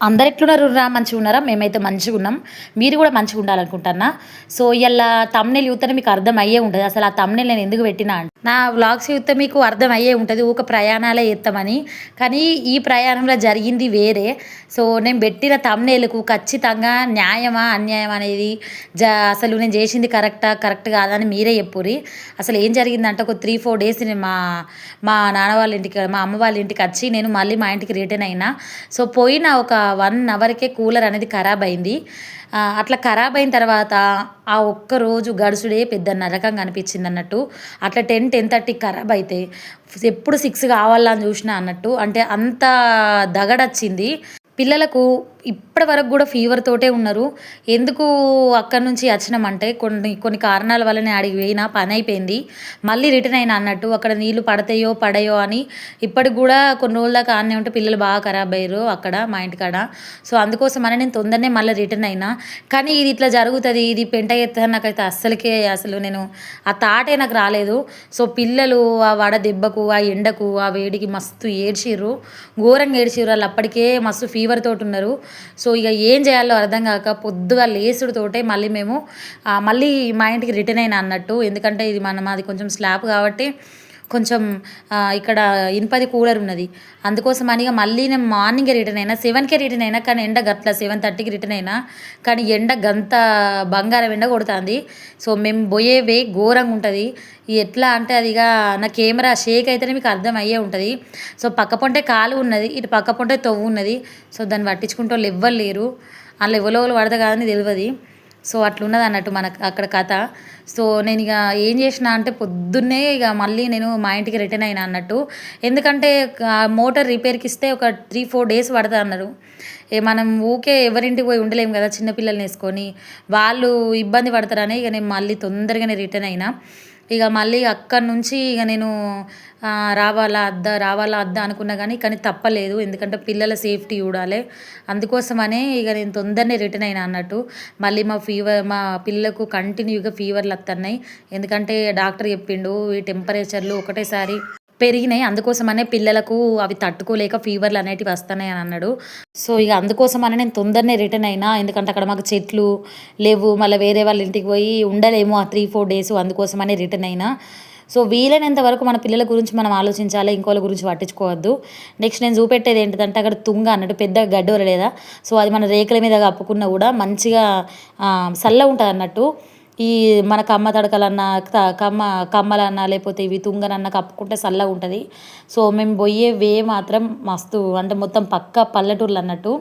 అందరు ఎట్లున్నారు రా మంచిగా ఉన్నారా? మేమైతే మంచిగా ఉన్నాం. మీరు కూడా మంచిగా ఉండాలనుకుంటున్నా. సో ఇలా తమ్నెల్ చూస్తే మీకు అర్థం అయ్యే ఉంటుంది. అసలు ఆ తమ్నెల్ నేను ఎందుకు పెట్టినా నా వ్లాగ్స్ చూస్తే మీకు అర్థం అయ్యే ఉంటుంది. ఊక ప్రయాణాలే ఎత్తామని కానీ ఈ ప్రయాణంలో జరిగింది వేరే. సో నేను పెట్టిన తమ్నేలకు ఖచ్చితంగా న్యాయమా అన్యాయం అనేది జ అసలు నేను చేసింది కరెక్టా కరెక్ట్ కాదని మీరే చెప్పుర్రి. అసలు ఏం జరిగిందంటే ఒక త్రీ ఫోర్ డేస్ నేను మా మా నాన్న వాళ్ళ ఇంటికి మా అమ్మ వాళ్ళ ఇంటికి వచ్చి నేను మళ్ళీ మా ఇంటికి రిటర్న్ అయినా. సో పోయిన ఒక వన్ అవర్కే కూలర్ అనేది ఖరాబ్ అయింది. అట్లా ఖరాబ్ అయిన తర్వాత ఆ ఒక్క రోజు గడుసుడే పెద్ద నరకంగా అనిపించింది అన్నట్టు. అట్లా టెన్ టెన్ థర్టీకి ఖరాబ్ అయితే ఎప్పుడు సిక్స్ కావాలని చూసినా అన్నట్టు. అంటే అంత దగడొచ్చింది. పిల్లలకు ఇప్పటి వరకు కూడా ఫీవర్ తోటే ఉన్నారు. ఎందుకు అక్కడి నుంచి వచ్చినామంటే కొన్ని కొన్ని కారణాల వల్లనే ఆడికి పోయినా పని అయిపోయింది. మళ్ళీ రిటర్న్ అయినా అన్నట్టు అక్కడ నీళ్ళు పడతాయో పడయో అని ఇప్పటికి కూడా కొన్ని రోజుల దాకా ఆనే ఉంటే పిల్లలు బాగా ఖరాబ్ అయ్యారు అక్కడ మా ఇంటికాడ. సో అందుకోసం అని నేను తొందరనే మళ్ళీ రిటర్న్ అయినా. కానీ ఇది ఇట్లా జరుగుతుంది ఇది పెంట ఎత్తా నాకైతే అస్సలకే అసలు నేను ఆ తాటే నాకు రాలేదు. సో పిల్లలు ఆ వడ దెబ్బకు ఆ ఎండకు ఆ వేడికి మస్తు ఏడ్చిర్రు. ఘోరంగా ఏడ్చిర్రు వాళ్ళు అప్పటికే మస్తు ఫీవర్ తోటి ఉన్నారు. సో ఇక ఏం చేయాలో అర్థం కాక పొద్దుగా లేసుడుతోటే మళ్ళీ మేము మళ్ళీ మా ఇంటికి రిటర్న్ అయినా అన్నట్టు. ఎందుకంటే ఇది మన మాది కొంచెం స్లాబ్ కాబట్టి కొంచెం ఇక్కడ ఇనుపది కూలర్ ఉన్నది. అందుకోసం అని మళ్ళీ నేను మార్నింగే రిటర్న్ అయినా సెవెన్కే రిటర్న్ అయినా కానీ ఎండ గట్ల సెవెన్ థర్టీకి రిటర్న్ అయినా కానీ ఎండ గంత బంగారం ఎండ కొడుతుంది. సో మేము పోయే వే ఘోరంగా ఉంటుంది. ఎట్లా అంటే అది ఇక నా కెమెరా షేక్ అయితేనే మీకు అర్థం అయ్యే ఉంటుంది. సో పక్క పొంటే కాలు ఉన్నది ఇటు పక్క పొంటే తొవ్వు ఉన్నది. సో దాన్ని పట్టించుకుంటే వాళ్ళు ఎవ్వరు లేరు. వాళ్ళు ఎవరో ఎవరు పడతా కాదని తెలియదు. సో అట్లున్నది అన్నట్టు మనకు అక్కడ కథ. సో నేను ఇక ఏం చేసిన అంటే పొద్దున్నే ఇక మళ్ళీ నేను మా ఇంటికి రిటర్న్ అయినా అన్నట్టు. ఎందుకంటే ఆ మోటార్ రిపేర్కి ఇస్తే ఒక త్రీ ఫోర్ డేస్ పడతా అన్నారు. ఏ మనం ఊకే ఎవరింటికి పోయి ఉండలేము కదా చిన్నపిల్లల్ని వేసుకొని. వాళ్ళు ఇబ్బంది పడతారని ఇక నేను మళ్ళీ తొందరగానే రిటర్న్ అయినా. ఇక మళ్ళీ అక్కడి నుంచి ఇక నేను రావాలా అద్దా రావాలా అద్దా అనుకున్నా కానీ కానీ తప్పలేదు. ఎందుకంటే పిల్లల సేఫ్టీ చూడాలి. అందుకోసమనే ఇక నేను తొందరనే రిటర్న్ అయినా అన్నట్టు. మళ్ళీ మా ఫీవర్ మా పిల్లలకు కంటిన్యూగా ఫీవర్లు వస్తున్నాయి ఎందుకంటే డాక్టర్ చెప్పిండు ఈ టెంపరేచర్లు ఒకటేసారి పెరిగినాయి. అందుకోసమనే పిల్లలకు అవి తట్టుకోలేక ఫీవర్లు అనేటివి వస్తున్నాయి అని అన్నాడు. సో ఇక అందుకోసమనే నేను తొందరనే రిటర్న్ అయినా ఎందుకంటే అక్కడ మాకు చెట్లు లేవు మళ్ళీ వేరే వాళ్ళ ఇంటికి పోయి ఉండలేము ఆ త్రీ ఫోర్ డేస్ అందుకోసమనే రిటర్న్ అయినా. సో వీలైనంత వరకు మన పిల్లల గురించి మనం ఆలోచించాలి ఇంకోళ్ళ గురించి పట్టించుకోవద్దు. నెక్స్ట్ నేను చూపెట్టేది ఏంటిదంటే అక్కడ తుంగ అన్నట్టు పెద్ద గడ్డోర లేదా సో అది మన రేకుల మీద కప్పుకున్నా కూడా మంచిగా ఆ, చల్ల ఉంటుంది అన్నట్టు ఈ మన కమ్మ తడకలన్నా త- కమ్మ కమ్మలన్నా లేకపోతే ఇవి తుంగనన్నా కప్పుకుంటే చల్లగా ఉంటుంది. సో మేము పోయే వే మాత్రం మస్తు అంటే మొత్తం పక్క పల్లెటూర్లు అన్నట్టు.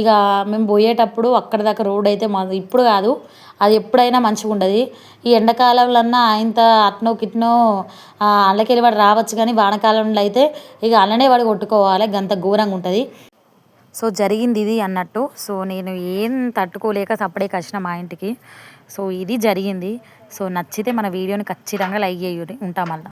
ఇక మేము పోయేటప్పుడు అక్కడ దాకా రోడ్ అయితే మా ఇప్పుడు కాదు అది ఎప్పుడైనా మంచిగా ఉండదు. ఈ ఎండాకాలంలో ఇంత అట్నో కిట్నో అల్లకెళ్ళి వాడు రావచ్చు కానీ వానకాలంలో అయితే ఇక అల్లనే వాడు కొట్టుకోవాలి గంత ఘోరంగా ఉంటుంది. సో జరిగింది ఇది అన్నట్టు. సో నేను ఏం తట్టుకోలేక సప్పుడే కచ్చిన మా ఇంటికి. సో ఇది జరిగింది. సో నచ్చితే మన వీడియోని ఖచ్చితంగా లైక్ చేయండి ఉంటాం మళ్ళీ.